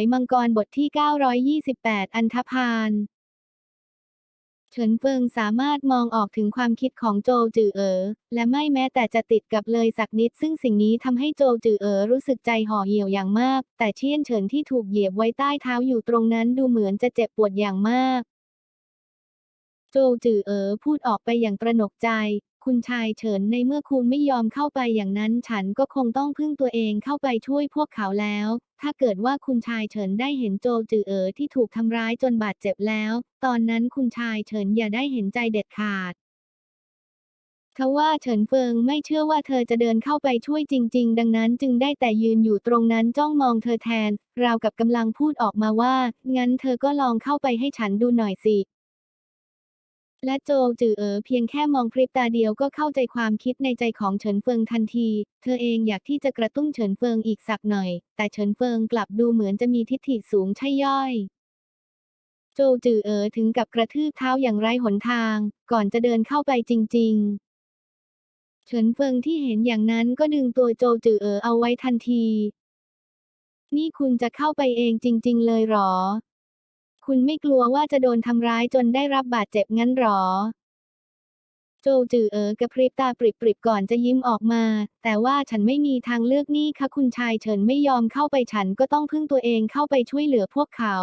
ยมังกรบทที่ 928 อันธพาลเฉินเฟิงสามารถมองออกถึงความคิดของโจวจือเอ๋อและไม่แม้แต่จะติดกับเลยสักนิด ซึ่งสิ่งนี้ทำให้โจวจือเอ๋อรู้สึกใจห่อเหี่ยวอย่างมาก แต่เชี่ยนเฉินที่ถูกเหยียบไว้ใต้เท้าอยู่ตรงนั้นดูเหมือนจะเจ็บปวดอย่างมากโจวจือเอ๋อพูดออกไปอย่างตระหนกใจ คุณชายเฉินในเมื่อคุณไม่ยอมเข้าไปอย่างนั้นฉันก็คงต้องพึ่งตัวเองเข้าไปช่วยพวกเขาแล้ว ถ้าเกิดว่าคุณชายเฉินได้เห็นโจจือเอ๋อที่ถูกทำร้ายจนบาดเจ็บแล้ว ตอนนั้นคุณชายเฉินอย่าได้เห็นใจเด็ดขาดทว่าเฉินเฟิงไม่เชื่อว่าเธอจะเดินเข้าไปช่วยจริง ๆ ดังนั้นจึงได้แต่ยืนอยู่ตรงนั้นจ้องมองเธอแทน ราวกับกำลังพูดออกมาว่า งั้นเธอก็ลองเข้าไปให้ฉันดูหน่อยสิ และโจจือเอ๋อเพียงแค่มองพริบตาเดียวก็เข้าใจความคิดในใจของเฉินเฟิงทันที เธอเองอยากที่จะกระตุ้นเฉินเฟิงอีกสักหน่อย แต่เฉินเฟิงกลับดูเหมือนจะมีทิฐิสูงใช่ย่อย โจจือเอ๋อถึงกับกระทืบเท้าอย่างไร้หนทาง ก่อนจะเดินเข้าไปจริง ๆ เฉินเฟิงที่เห็นอย่างนั้นก็ดึงตัวโจจือเอ๋อเอาไว้ทันที นี่คุณจะเข้าไปเองจริง ๆ เลยหรอ คุณไม่กลัวว่าจะโดนทำร้ายจนได้รับบาดเจ็บงั้นหรอ โจจือเอ๋อกระพริบตาปริบๆก่อนจะยิ้มออกมา แต่ว่าฉันไม่มีทางเลือกนี่ค่ะคุณชายเฉินไม่ยอมเข้าไปฉันก็ต้องพึ่งตัวเองเข้าไปช่วยเหลือพวกเขา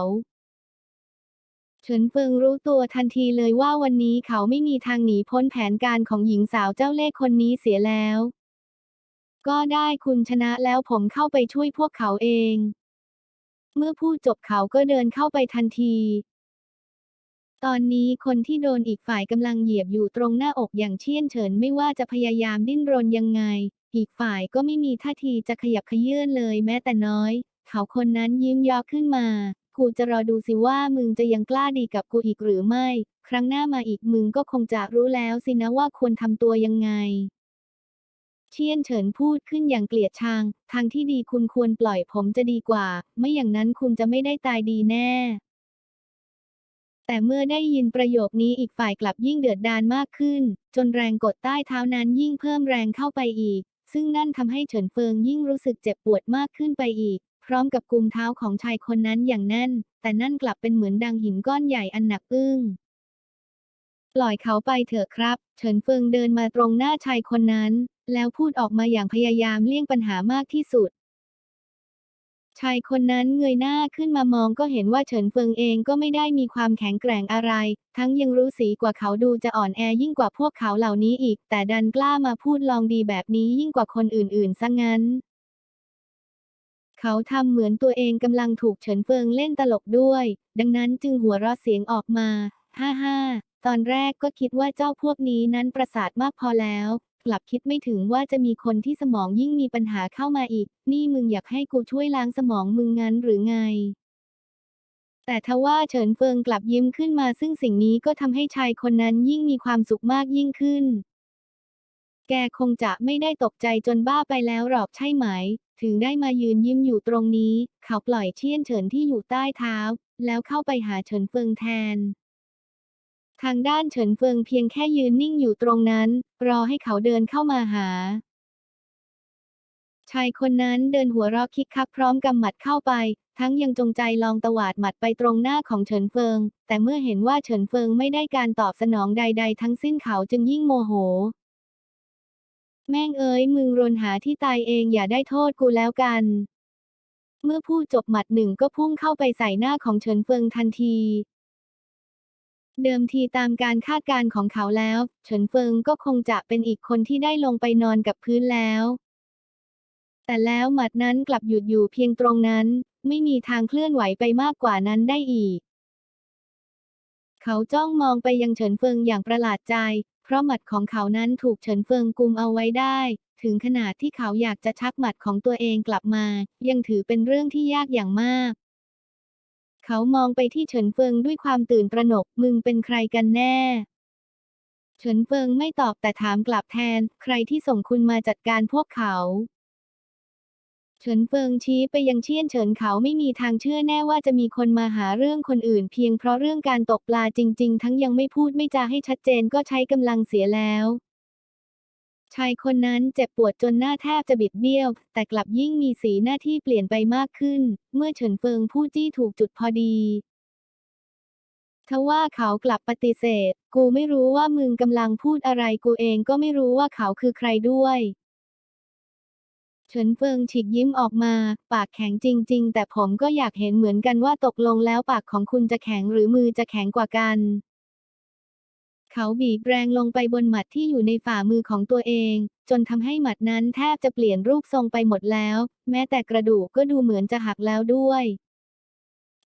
เฉินเฟิงรู้ตัวทันทีเลยว่าวันนี้เขาไม่มีทางหนีพ้นแผนการของหญิงสาวเจ้าเล่ห์คนนี้เสียแล้ว ก็ได้คุณชนะแล้วผมเข้าไปช่วยพวกเขาเอง เมื่อพูดจบเขาก็เดินเข้าไปทันที ตอนนี้คนที่โดนอีกฝ่ายกำลังเหยียบอยู่ตรงหน้าอกอย่างเชี่ยนเฉินไม่ว่าจะพยายามดิ้นรนยังไง อีกฝ่ายก็ไม่มีท่าทีจะขยับขยื่นเลยแม้แต่น้อย เขาคนนั้นยิ้มยอขึ้นมากูจะรอดูสิว่ามึงจะยังกล้าดีกับกูอีกหรือไม่ ครั้งหน้ามาอีกมึงก็คงจะรู้แล้วสินะว่าควรทำตัวยังไง เชียนเฉินพูดขึ้นอย่างเกลียดชัง ทางที่ดีคุณควรปล่อยผมจะดีกว่า ไม่อย่างนั้นคุณจะไม่ได้ตายดีแน่ แต่เมื่อได้ยินประโยคนี้อีกฝ่ายกลับยิ่งเดือดดาลมากขึ้น จนแรงกดใต้เท้านั้นยิ่งเพิ่มแรงเข้าไปอีก ซึ่งนั่นทำให้เฉินเฟิงยิ่งรู้สึกเจ็บปวดมากขึ้นไปอีก พร้อมกับกุมเท้าของชายคนนั้นอย่างแน่น แต่นั่นกลับเป็นเหมือนดังหินก้อนใหญ่อันหนักอึ้งปล่อยเขาไปเถอะครับ เฉินเฟิงเดินมาตรงหน้าชายคนนั้น แล้วพูดออกมาอย่างพยายามเลี่ยงปัญหามากที่สุด ชายคนนั้นเงยหน้าขึ้นมามองก็เห็นว่าเฉินเฟิงเองก็ไม่ได้มีความแข็งแกร่งอะไร ทั้งยังรู้สีกว่าเขาดูจะอ่อนแอยิ่งกว่าพวกเขาเหล่านี้อีก แต่ดันกล้ามาพูดลองดีแบบนี้ยิ่งกว่าคนอื่นๆซะงั้น เขาทำเหมือนตัวเองกำลังถูกเฉินเฟิงเล่นตลกด้วย ดังนั้นจึงหัวเราะเสียงออกมา ฮ่าฮ่าตอนแรกก็คิดว่าเจ้าพวกนี้นั้นประสาทมากพอแล้ว กลับคิดไม่ถึงว่าจะมีคนที่สมองยิ่งมีปัญหาเข้ามาอีก นี่มึงอยากให้กูช่วยล้างสมองมึงงั้นหรือไง แต่ทว่าเฉินเฟิงกลับยิ้มขึ้นมาซึ่งสิ่งนี้ก็ทำให้ชายคนนั้นยิ่งมีความสุขมากยิ่งขึ้น แกคงจะไม่ได้ตกใจจนบ้าไปแล้วหรอกใช่ไหม ถึงได้มายืนยิ้มอยู่ตรงนี้ เขาปล่อยเชี่ยนเฉินที่อยู่ใต้เท้า แล้วเข้าไปหาเฉินเฟิงแทน ทางด้านเฉินเฟิงเพียงแค่ยืนนิ่งอยู่ตรงนั้น รอให้เขาเดินเข้ามาหา ชายคนนั้นเดินหัวเราะคิกคักพร้อมกำหมัดเข้าไป ทั้งยังจงใจลองตวาดหมัดไปตรงหน้าของเฉินเฟิง แต่เมื่อเห็นว่าเฉินเฟิงไม่ได้การตอบสนองใด ๆ ทั้งสิ้นเขาจึงยิ่งโมโห แม่งเอ้ยมึงรนหาที่ตายเองอย่าได้โทษกูแล้วกัน เมื่อพูดจบหมัดหนึ่งก็พุ่งเข้าไปใส่หน้าของเฉินเฟิงทันที เดิมทีตามการคาดการณ์ของเขาแล้ว เฉินเฟิงก็คงจะเป็นอีกคนที่ได้ลงไปนอนกับพื้นแล้ว แต่แล้วหมัดนั้นกลับหยุดอยู่เพียงตรงนั้น ไม่มีทางเคลื่อนไหวไปมากกว่านั้นได้อีก เขาจ้องมองไปยังเฉินเฟิงอย่างประหลาดใจ เพราะหมัดของเขานั้นถูกเฉินเฟิงกุมเอาไว้ได้ ถึงขนาดที่เขาอยากจะชักหมัดของตัวเองกลับมา ยังถือเป็นเรื่องที่ยากอย่างมาก เขามองไปที่เฉินเฟิงด้วยความตื่นตระหนก มึงเป็นใครกันแน่ เฉินเฟิงไม่ตอบแต่ถามกลับแทน ใครที่ส่งคุณมาจัดการพวกเขาเฉินเฟิงชี้ไปยังเชี่ยนเฉินเขาไม่มีทางเชื่อแน่ว่าจะมีคนมาหาเรื่องคนอื่น เพียงเพราะเรื่องการตกปลาจริง ๆ ทั้งยังไม่พูดไม่จาให้ชัดเจนก็ใช้กำลังเสียแล้ว ชายคนนั้นเจ็บปวดจนหน้าแทบจะบิดเบี้ยว แต่กลับยิ่งมีสีหน้าที่เปลี่ยนไปมากขึ้น เมื่อเฉินเฟิงพูดจี้ถูกจุดพอดีทว่าเขากลับปฏิเสธ กูไม่รู้ว่ามึงกำลังพูดอะไรกูเองก็ไม่รู้ว่าเขาคือใครด้วย เฉินเฟิงฉีกยิ้มออกมา ปากแข็งจริง ๆ แต่ผมก็อยากเห็นเหมือนกันว่าตกลงแล้วปากของคุณจะแข็งหรือมือจะแข็งกว่ากัน เขาบีบแรงลงไปบนหมัดที่อยู่ในฝ่ามือของตัวเอง จนทำให้หมัดนั้นแทบจะเปลี่ยนรูปทรงไปหมดแล้ว แม้แต่กระดูกก็ดูเหมือนจะหักแล้วด้วย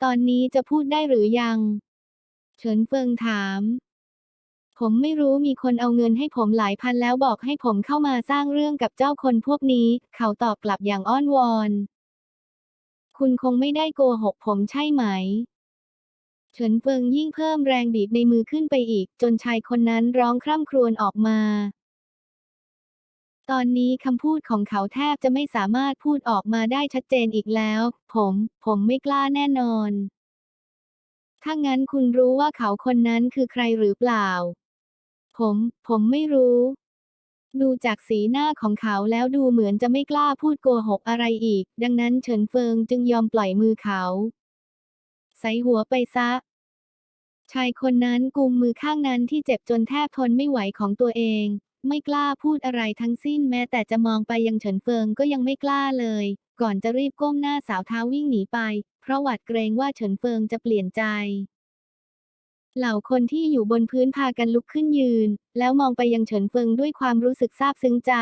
ตอนนี้จะพูดได้หรือยัง เฉินเฟิงถาม ผมไม่รู้มีคนเอาเงินให้ผมหลายพันแล้วบอกให้ผมเข้ามาสร้างเรื่องกับเจ้าคนพวกนี้ เขาตอบกลับอย่างอ้อนวอน คุณคงไม่ได้โกหกผมใช่ไหม เฉินเฟิงยิ่งเพิ่มแรงบีบในมือขึ้นไปอีก จนชายคนนั้นร้องคร่ำครวญออกมา ตอนนี้คำพูดของเขาแทบจะไม่สามารถพูดออกมาได้ชัดเจนอีกแล้ว ผม ผมไม่กล้าแน่นอน ถ้างั้นคุณรู้ว่าเขาคนนั้นคือใครหรือเปล่า ผม ผมไม่รู้ ดูจากสีหน้าของเขาแล้วดูเหมือนจะไม่กล้าพูดโกหกอะไรอีก ดังนั้นเฉินเฟิงจึงยอมปล่อยมือเขาใส่หัวไปซะ ชายคนนั้นกุมมือข้างนั้นที่เจ็บจนแทบทนไม่ไหวของตัวเอง ไม่กล้าพูดอะไรทั้งสิ้นแม้แต่จะมองไปยังเฉินเฟิงก็ยังไม่กล้าเลย ก่อนจะรีบก้มหน้าสาวเท้าวิ่งหนีไป เพราะหวาดเกรงว่าเฉินเฟิงจะเปลี่ยนใจ เหล่าคนที่อยู่บนพื้นพากันลุกขึ้นยืน แล้วมองไปยังเฉินเฟิงด้วยความรู้สึกซาบซึ้งใจ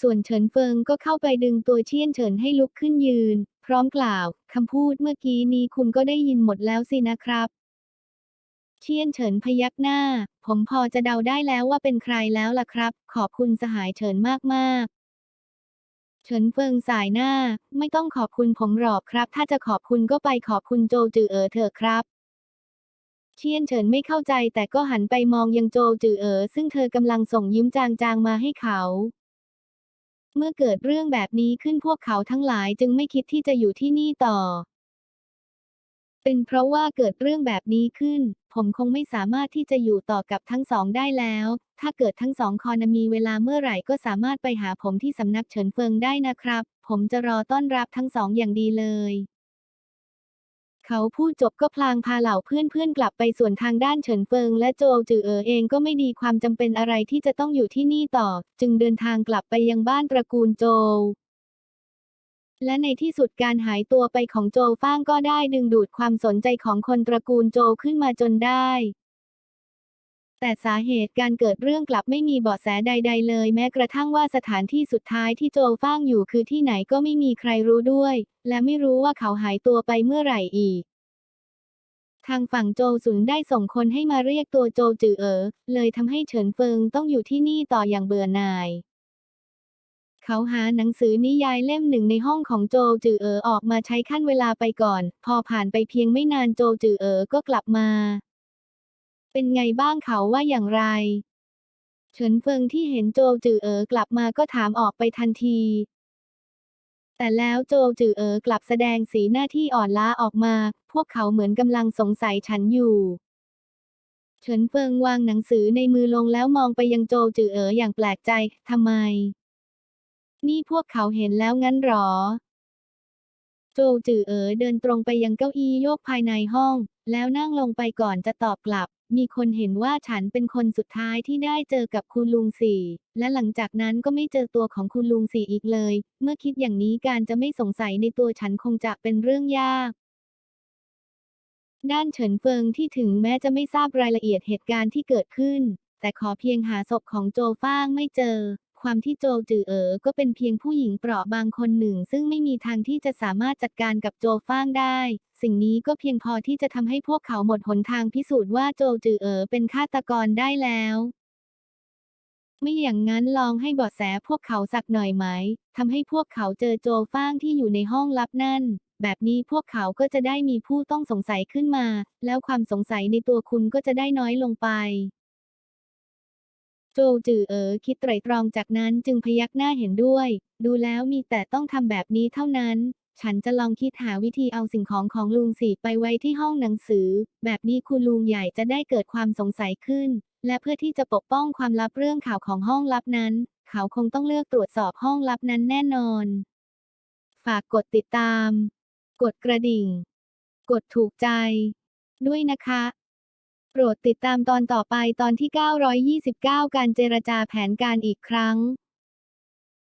ส่วนเฉินเฟิงก็เข้าไปดึงตัวเชี่ยนเฉินให้ลุกขึ้นยืน ร้อมกล่าว คำพูดเมื่อกี้นี้คุณก็ได้ยินหมดแล้วสินะครับเชียนเฉินพยักหน้า ผมพอจะเดาได้แล้วว่าเป็นใครแล้วล่ะครับ ขอบคุณสหายเฉินมากๆ เฉินเฟิงสายหน้า ไม่ต้องขอบคุณผมหรอกครับ ถ้าจะขอบคุณก็ไปขอบคุณโจจือเอ๋อเถอะครับเชียนเฉินไม่เข้าใจแต่ก็หันไปมองยังโจจือเอ๋อซึ่งเธอกำลังส่งยิ้มจางๆมาให้เขา เมื่อเกิดเรื่องแบบนี้ขึ้นพวกเขาทั้งหลายจึงไม่คิดที่จะอยู่ที่นี่ต่อ เป็นเพราะว่าเกิดเรื่องแบบนี้ขึ้น ผมคงไม่สามารถที่จะอยู่ต่อกับทั้งสองได้แล้ว ถ้าเกิดทั้งสองคอนมีเวลาเมื่อไหร่ก็สามารถไปหาผมที่สำนักเฉินเฟิงได้นะครับ ผมจะรอต้อนรับทั้งสองอย่างดีเลย เขาพูดจบก็พลางพาเหล่าเพื่อนๆกลับไปส่วนทางด้านเฉินเฟิงและโจวจือเอ๋อเองก็ไม่ดีความจำเป็นอะไรที่จะต้องอยู่ที่นี่ต่อ จึงเดินทางกลับไปยังบ้านตระกูลโจวและในที่สุดการหายตัวไปของโจวฟ้างก็ได้ดึงดูดความสนใจของคนตระกูลโจวขึ้นมาจนได้ แต่สาเหตุการเกิดเรื่องกลับไม่มีเบาะแสใด ๆ เลย แม้กระทั่งว่าสถานที่สุดท้ายที่โจฟ้างอยู่คือที่ไหนก็ไม่มีใครรู้ด้วย และไม่รู้ว่าเขาหายตัวไปเมื่อไหร่อีก ทางฝั่งโจสุนได้ส่งคนให้มาเรียกตัวโจจือเอ๋อเลยทำให้เฉินเฟิงต้องอยู่ที่นี่ต่ออย่างเบื่อหน่ายเขาหาหนังสือนิยายเล่มหนึ่งในห้องของโจจือเอ๋อออกมาใช้ขั้นเวลาไปก่อน พอผ่านไปเพียงไม่นานโจจือเอ๋อก็กลับมา เป็นไงบ้างเขาว่าอย่างไร เฉินเฟิงที่เห็นโจวจือเอ๋อกลับมาก็ถามออกไปทันที แต่แล้วโจวจือเอ๋อกลับแสดงสีหน้าที่อ่อนล้าออกมา พวกเขาเหมือนกำลังสงสัยฉันอยู่ เฉินเฟิงวางหนังสือในมือลงแล้วมองไปยังโจวจือเอ๋ออย่างแปลกใจทำไม นี่พวกเขาเห็นแล้วงั้นหรอโจวจือเอ๋อเดินตรงไปยังเก้าอี้โยกภายในห้อง แล้วนั่งลงไปก่อนจะตอบกลับ มีคนเห็นว่าฉันเป็นคนสุดท้ายที่ได้เจอกับคุณลุงสี่และหลังจากนั้นก็ไม่เจอตัวของคุณลุงสี่อีกเลย เมื่อคิดอย่างนี้การจะไม่สงสัยในตัวฉันคงจะเป็นเรื่องยาก ด้านเฉินเฟิงที่ถึงแม้จะไม่ทราบรายละเอียดเหตุการณ์ที่เกิดขึ้น แต่ขอเพียงหาศพของโจฟ้างไม่เจอ ความที่โจจือเอ๋อก็เป็นเพียงผู้หญิงเปราะบางคนหนึ่ง ซึ่งไม่มีทางที่จะสามารถจัดการกับโจฟ้างได้ สิ่งนี้ก็เพียงพอที่จะทำให้พวกเขาหมดหนทางพิสูจน์ว่าโจจือเอ๋อเป็นฆาตกรได้แล้วไม่อย่างนั้นลองให้เบาะแสพวกเขาสักหน่อยไหม ทำให้พวกเขาเจอโจฟ้างที่อยู่ในห้องลับนั่น แบบนี้พวกเขาก็จะได้มีผู้ต้องสงสัยขึ้นมา แล้วความสงสัยในตัวคุณก็จะได้น้อยลงไป โจจือเอ๋อคิดไตร่ตรองจากนั้นจึงพยักหน้าเห็นด้วย ดูแล้วมีแต่ต้องทำแบบนี้เท่านั้น ฉันจะลองคิดหาวิธีเอาสิ่งของของลุงสีไปไว้ที่ห้องหนังสือ แบบนี้คุณลุงใหญ่จะได้เกิดความสงสัยขึ้น และเพื่อที่จะปกป้องความลับเรื่องข่าวของห้องลับนั้น เขาคงต้องเลือกตรวจสอบห้องลับนั้นแน่นอน ฝากกดติดตาม กดกระดิ่ง กดถูกใจ ด้วยนะคะ โปรดติดตามตอนต่อไปตอนที่ 929 การเจรจาแผนการอีกครั้ง